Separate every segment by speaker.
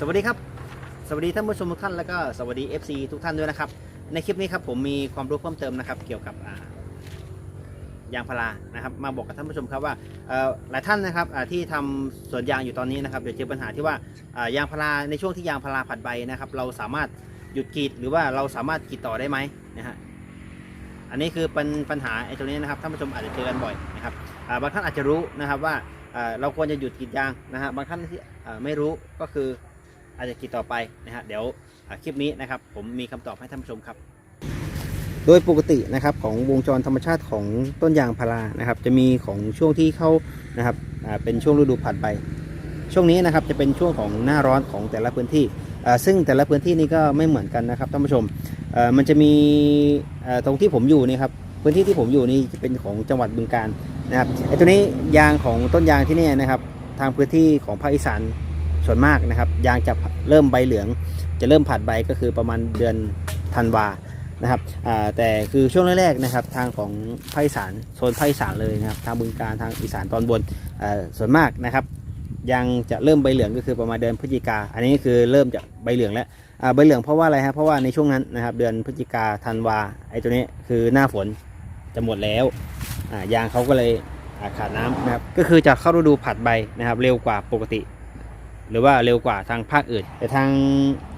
Speaker 1: สวัสดีครับ สวัสดีท่านผู้ชมทุกท่านแล้วก็สวัสดี FC ทุกท่านด้วยนะครับ ในคลิปนี้ครับผมมีความรู้เพิ่มเติมนะครับ เกี่ยวกับยางพารานะครับ มาบอกกับท่านผู้ชมครับว่าหลายท่านนะครับที่ทำสวนยางอยู่ตอนนี้นะครับเดี๋ยวเจอปัญหาที่ว่ายางพาราในช่วงที่ยางพาราผัดใบนะครับ เราสามารถหยุดกรีดหรือว่าเราสามารถกรีดต่อได้ไหมนะฮะอันนี้คือเป็นปัญหาไอ้ตรงนี้นะครับท่านผู้ชมอาจจะเจอกันบ่อยนะครับบางท่านอาจจะรู้นะครับว่าเราควรจะหยุดกรีดยางนะฮะบางท่านที่ไม่รู้ก็คือ อาจจะกินต่อไปนะฮะเดี๋ยวคลิปนี้นะครับผมมีคำตอบให้ท่านผู้ชมครับ โดยปกตินะครับของวงจรธรรมชาติของต้นยางพารานะครับ จะมีของช่วงที่เข้านะครับเป็นช่วงฤดูผัดใบช่วงนี้นะครับจะเป็นช่วงของหน้าร้อนของแต่ละพื้นที่ซึ่งแต่ละพื้นที่นี่ก็ไม่เหมือนกันนะครับท่านผู้ชมมันจะมีตรงที่ผมอยู่นี่ครับพื้นที่ที่ผมอยู่นี่จะเป็นของจังหวัดบึงกาฬนะครับไอ้ตัวนี้ยางของต้นยางที่นี่นะครับ ทางพื้นที่ของภาคอีสาน ส่วนมากนะครับ ยางจะเริ่มใบเหลือง จะเริ่มผัดใบก็คือประมาณเดือนธันวานะครับแต่คือช่วงแรกๆนะครับทางของภาคอีสานโซนภาคอีสานเลยนะครับทางบึงการทางอีสานตอนบนส่วนมากนะครับยางจะเริ่มใบเหลืองก็คือประมาณเดือนพฤศจิกา อันนี้คือเริ่มจากใบเหลืองแล้วใบเหลืองเพราะว่าอะไรฮะเพราะว่าในช่วงนั้นนะครับเดือนพฤศจิกาธันวาไอ้ตัวนี้คือหน้าฝนจะหมดแล้วยางเขาก็เลยขาดน้ำนะครับก็คือจะเข้าฤดูผัดใบนะครับเร็วกว่าปกติ หรือว่าเร็วกว่าทางภาคอื่น แต่ทาง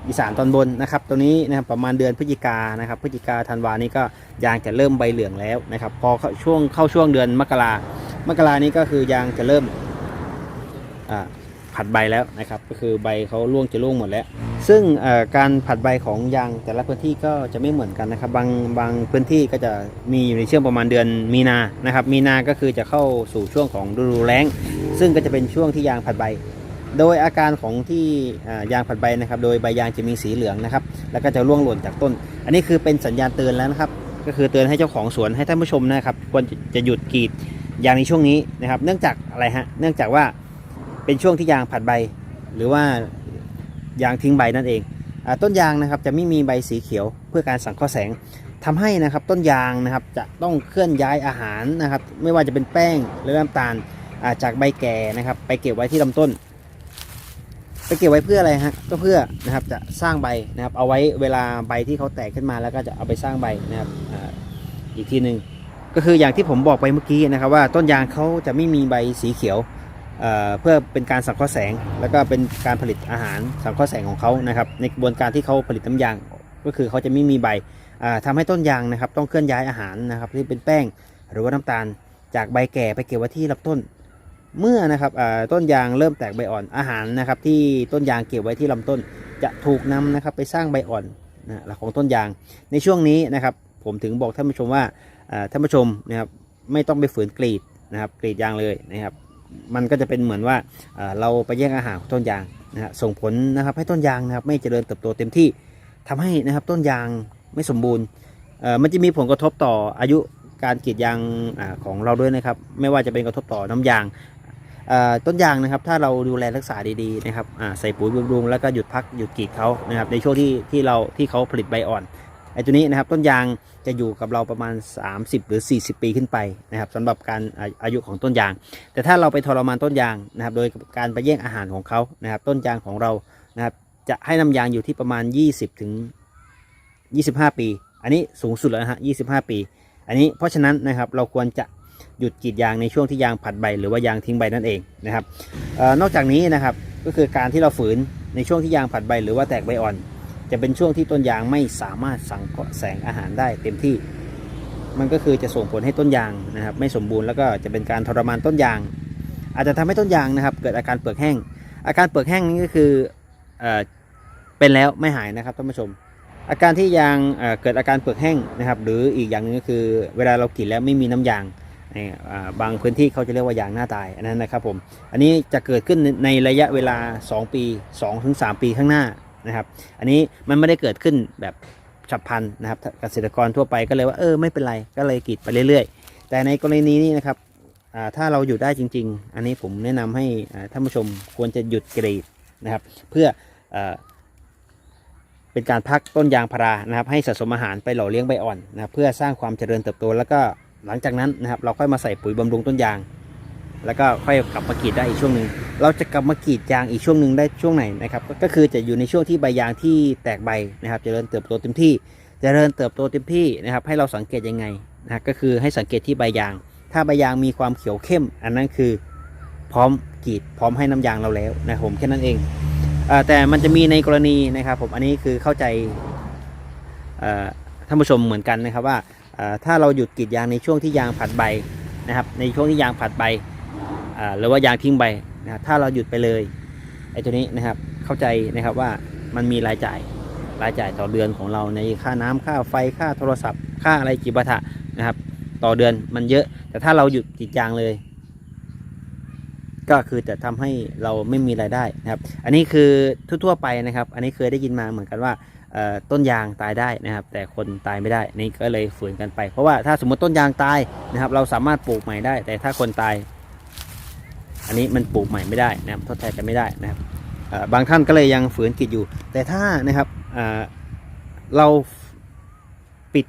Speaker 1: อีสานตอนบนนะครับตัวนี้นะครับประมาณเดือนพฤศจิกานะครับพฤศจิกาธันวานี้ก็ยางจะเริ่มใบเหลืองแล้วนะครับพอช่วงเข้าช่วงเดือนมกรามกรานี้ก็คือยางจะเริ่มผัดใบแล้วนะครับก็คือใบเขาร่วงจะร่วงหมดแล้ว ซึ่งการผัดใบของยางแต่ละพื้นที่ก็จะไม่เหมือนกันนะครับบางบางพื้นที่ก็จะมีอยู่ในช่วงประมาณเดือนมีนานะครับมีนาก็คือจะเข้าสู่ช่วงของฤดูแล้ง ซึ่งก็จะเป็นช่วงที่ยางผัดใบ โดยอาการของที่ยางผัดใบนะครับ โดยใบยางจะมีสีเหลืองนะครับ แล้วก็จะร่วงหล่นจากต้น อันนี้คือเป็นสัญญาณเตือนแล้วนะครับ ก็คือเตือนให้เจ้าของสวนให้ท่านผู้ชมนะครับควรจะหยุดกรีดยางในช่วงนี้นะครับ เนื่องจากอะไรฮะ เนื่องจากว่าเป็นช่วงที่ยางผัดใบ หรือว่ายางทิ้งใบนั่นเองอต้นยางนะครับจะไม่มีใบสีเขียวเพื่อการสังเคราะห์แสงทำให้นะครับต้นยางนะครับจะต้องเคลื่อนย้ายอาหารนะครับ ไม่ว่าจะเป็นแป้งหรือน้ำตาลจากใบแก่นะครับ ไปเก็บไว้ที่ลำต้น ไปเก็บไว้เพื่ออะไรฮะก็เพื่อนะครับจะสร้างใบนะครับ เอาไว้เวลาใบที่เขาแตกขึ้นมาแล้วก็จะเอาไปสร้างใบนะครับอีกทีหนึ่งก็คืออย่างที่ผมบอกไปเมื่อกี้นะครับว่าต้นยางเขาจะไม่มีใบสีเขียวเเพื่อเป็นการสังเคราะห์แสง แล้วก็เป็นการผลิตอาหารสังเคราะห์แสงของเขานะครับ ในกระบวนการที่เขาผลิตน้ำยางก็คือเขาจะไม่มีใบอ่าทำให้ต้นยางนะครับ ต้องเคลื่อนย้ายอาหารนะครับที่เป็นแป้งหรือว่าน้ำตาล จากใบแก่ไปเก็บไว้ที่ลำต้น เมื่อนะครับต้นยางเริ่มแตกใบอ่อนอาหารนะครับที่ต้นยางเก็บไว้ที่ลำต้น จะถูกนำนะครับไปสร้างใบอ่อนนะของต้นยาง ในช่วงนี้นะครับ ผมถึงบอกท่านผู้ชมว่าท่านผู้ชมนะครับไม่ต้องไปฝืนกรีดนะครับกรีดยางเลยนะครับ มันก็จะเป็นเหมือนว่าเราไปแย่งอาหารของต้นยางนะฮะส่งผลนะครับให้ต้นยางนะครับไม่เจริญเติบโตเต็มที่ทำให้นะครับต้นยางไม่สมบูรณ์มันจะมีผลกระทบต่ออายุการกรีดยางอของเราด้วยนะครับ ไม่ว่าจะเป็นกระทบต่อน้ำยาง ต้นยางนะครับ ถ้าเราดูแลรักษาดีๆนะครับใส่ปุ๋ยบำรุงแล้วก็หยุดพักหยุดกรีดเขานะครับ ในช่วงที่ที่เราที่เขาผลิตใบอ่อนไอ้ตัวนี้นะครับต้นยางจะอยู่กับเราประมาณ 30 หรือ 40 ปีขึ้นไปนะครับสำหรับการอาอายุของต้นยาง แต่ถ้าเราไปทรมานต้นยางนะครับ โดยการไปแย่งอาหารของเขานะครับ ต้นยางของเรานะครับ จะให้น้ำยางอยู่ที่ประมาณ 20 ถึง 25 ปี อันนี้สูงสุดแล้วนะฮะ25 ปี อันนี้เพราะฉะนั้นนะครับเราควรจะ หยุดกรีดยางในช่วงที่ยางผัดใบ หรือว่ายางทิ้งใบนั่นเองนะครับออนอกจากนี้นะครับก็คือการที่เราฝืนในช่วงที่ยางผัดใบ หรือว่าแตกใบอ่อน จะเป็นช่วงที่ต้นยางไม่สามารถสังเคราะห์แสงอาหารได้เต็มที่ มันก็คือจะส่งผลให้ต้นยางนะครับ ไม่สมบูรณ์แล้วก็จะเป็นการทรมานต้นยาง อาจจะทำให้ต้นยางนะครับ เกิดอาการเปลือกแห้ง อาการเปลือกแห้งนี้ก็คือเอเป็นแล้วไม่หายนะครับท่านผู้ชม อาการที่ยางเอ่อเกิดอาการเปลือกแห้งนะครับ หรืออีกอย่างหนึงก็คือ เวลาเรากรีดแล้วไม่มีน้ำยาง บางพื้นที่เขาจะเรียกว่ายางหน้าตายอันนั้นนะครับผมอันนี้จะเกิดขึ้นในระยะเวลา 2 ปี2ถึง3ปีข้างหน้านะครับ อันนี้มันไม่ได้เกิดขึ้นแบบฉับพลันนะครับเกษตรกรทั่วไปก็เลยว่าเออไม่เป็นไรก็เลยกรีดไปเรื่อยๆ แต่ในกรณีนี้นะครับถ้าเราอยู่ได้จริง ๆ อันนี้ผมแนะนำให้ท่านผู้ชมควรจะหยุดกรีดนะครับ เพื่ออเป็นการพักต้นยางพารานะครับ ให้สะสมอาหารไปหล่อเลี้ยงใบอ่อนนะเพื่อสร้างความเจริญเติบโตแล้วก็ หลังจากนั้นนะครับเราค่อยมาใส่ปุ๋ยบำรุงต้นยาง แล้วก็ค่อยกลับมากรีดได้อีกช่วงหนึ่งเราจะกลับมากรีดยางอีกช่วงหนึ่งได้ช่วงไหนนะครับ ก็คือจะอยู่ในช่วงที่ใบยางที่แตกใบนะครับจเจริญเติบโตเต็มที่จเจริญเติบโตเต็มที่นะครับ ให้เราสังเกตยังไงนะก็คือให้สังเกตที่ใบยาง ถ้าใบยางมีความเขียวเข้ม อันนั้นคือพร้อมกรีดพร้อมให้น้ำยางเราแล้วนะผมแค่นั้นเองอแต่มันจะมีในกรณีนะครับ ผมอันนี้คือเข้าใจท่านผู้ชมเหมือนกันนะครับว่า ถ้าเราหยุดกรีดยางในช่วงที่ยางผัดใบนะครับ ในช่วงที่ยางผัดใบหรือว่ายางทิ้งใบนะถ้าเราหยุดไปเลยไอ้ตัวนี้นะครับเข้าใจนะครับว่ามันมีรายจ่ายรายจ่ายต่อเดือนของเราในค่าน้ำค่าไฟค่าโทรศัพท์ ค่าอะไรจิปาถะนะครับ ต่อเดือนมันเยอะ แต่ถ้าเราหยุดกรีดยางเลย ก็คือจะทำให้เราไม่มีรายได้นะครับ อันนี้คือทั่วๆไปนะครับ อันนี้เคยได้ยินมาเหมือนกันว่า ต้นยางตายได้นะครับ แต่คนตายไม่ได้นี่ก็เลยฝืนกันไป เพราะว่าถ้าสมมติต้นยางตายนะครับ เราสามารถปลูกใหม่ได้ แต่ถ้าคนตาย อันนี้มันปลูกใหม่ไม่ได้นะครับ ทดแทนกันไม่ได้นะครับบางท่านก็เลยยังฝืนกรีดอยู่ แต่ถ้านะครับเราปิด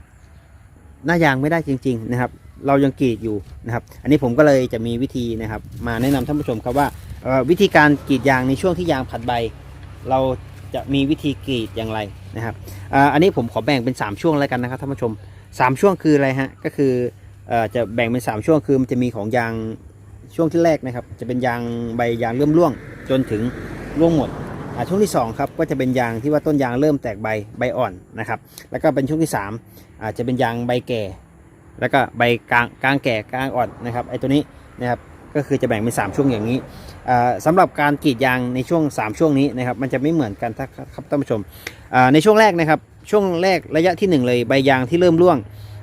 Speaker 1: หน้ายางไม่ได้จริง ๆ นะครับ เรายังกรีดอยู่นะครับ อันนี้ผมก็เลยจะมีวิธีนะครับ มาแนะนำท่านผู้ชมครับว่าวิธีการกรีดยางในช่วงที่ยางผัดใบ เราจะมีวิธีกรีดอย่างไร นะครับอันนี้ผมขอแบ่งเป็น 3 ช่วงแล้วกันนะครับท่านผู้ชม 3 ช่วงคืออะไรฮะก็คือจะแบ่งเป็น 3 ช่วงคือมันจะมีของยางช่วงที่แรกนะครับ จะเป็นยางใบยางเริ่มร่วงจนถึงร่วงหมดช่วงที่2ครับก็จะเป็นยางที่ว่าต้นยางเริ่มแตกใบใบอ่อนนะครับแล้วก็เป็นช่วงที่3อาจจะเป็นยางใบแก่ แล้วก็ใบกลางกลางแก่กลางอ่อนนะครับไอ้ตัวนี้นะครับก็คือจะแบ่งเป็น 3 ช่วงอย่างนี้อ่าสำหรับการกรีดยางในช่วง 3 ช่วงนี้นะครับมันจะไม่เหมือนกันถ้าครับท่านผู้ชม ในช่วงแรกนะครับช่วงแรกระยะที่ 1 เลยใบยางที่เริ่มร่วง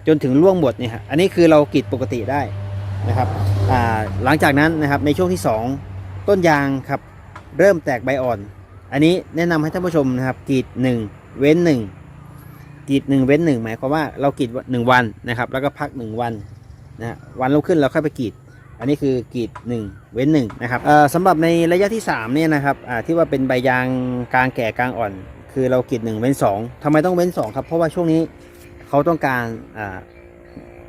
Speaker 1: จนถึงร่วงหมดเนี่ยฮะอันนี้คือเรากรีดปกติได้นะครับหลังจากนั้นนะครับในช่วงที่ 2 ต้นยางครับเริ่มแตกใบอ่อน อันนี้แนะนำให้ท่านผู้ชมนะครับกรีด 1 เว้น 1กรีดหนึ่งเว้นหนึ่งหมายความว่าเรากรีดหนึ่งวันนะครับแล้วก็พักหนึ่งวันนะฮะวันรุ่งขึ้นเราค่อยไปกรีด อันนี้คือกรีดหนึ่งเว้นหนึ่งนะครับสำหรับในระยะที่สามเนี่ยนะครับที่ว่าเป็นใบยางกลางแก่กลางอ่อน คือเรากรีดหนึ่งเว้นสองทำไมต้องเว้นสองครับ เพราะว่าช่วงนี้เขาต้องการ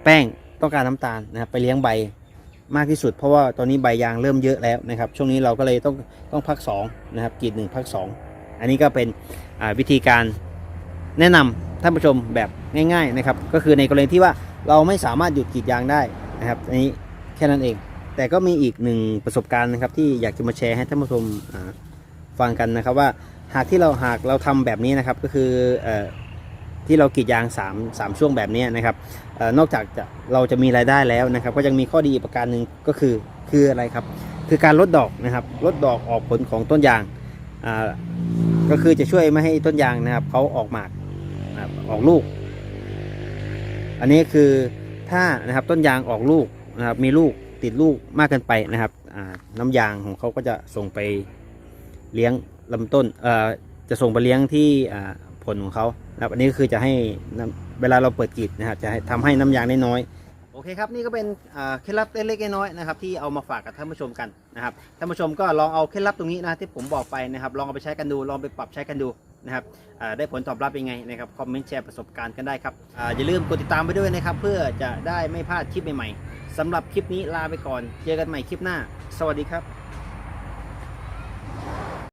Speaker 1: แป้งต้องการน้ำตาลนะครับไปเลี้ยงใบมากที่สุด เพราะว่าตอนนี้ใบยางเริ่มเยอะแล้วนะครับ ช่วงนี้เราก็เลยต้องต้องพักสองนะครับกรีดหนึ่งพักสองอันนี้ก็เป็นวิธีการแนะนำท่านผู้ชมแบบง่าย ๆนะครับ ก็คือในกรณีที่ว่าเราไม่สามารถหยุดกรีดยางได้นะครับอันนี้แค่นั้นเอง แต่ก็มีอีกหนึ่งประสบการณ์นะครับที่อยากจะมาแชร์ให้ท่านผู้ชมฟังกันนะครับว่า หากที่เราหากเราทำแบบนี้นะครับก็คืออที่เรากรีดยาง3 3ช่วงแบบนี้นะครับอนอกจากจะเราจะมีรายได้แล้วนะครับ ก็ยังมีข้อดีอีกประการหนึ่งก็คือคืออะไรครับ คือการลดดอกนะครับลดดอกออกผลของต้นยางาก็คือจะช่วยไม่ให้ต้นยางนะครับเขาออกหมากออกลูก อันนี้คือถ้านะครับต้นยางออกลูกนะครับมีลูกติดลูกมากเกินไปนะครับน้ำยางของเขาก็จะส่งไปเลี้ยง ลำต้นเอ่อจะส่งไปเลี้ยงที่อ่าผลของเขานะครับอันนี้ก็คือจะให้น้ำเวลาเราเปิดกรีดนะครับจะให้ทำให้น้ำยางได้น้อย โอเคครับนี่ก็เป็นอ่าเคล็ดลับเล็กๆน้อยๆนะครับที่เอามาฝากกับท่านผู้ชมกันนะครับท่านผู้ชมก็ลองเอาเคล็ดลับตรงนี้นะที่ผมบอกไปนะครับลองเอาไปใช้กันดูลองไปปรับใช้กันดูนะครับอ่าได้ผลตอบรับยังไงนะครับคอมเมนต์แชร์ประสบการณ์กันได้ครับอาอย่าลืมกดติดตามไปด้วยนะครับเพื่อจะได้ไม่พลาดคลิปใหม่ๆสำหรับคลิปนี้ลาไปก่อน เจอกันใหม่คลิปหน้า สวัสดีครับ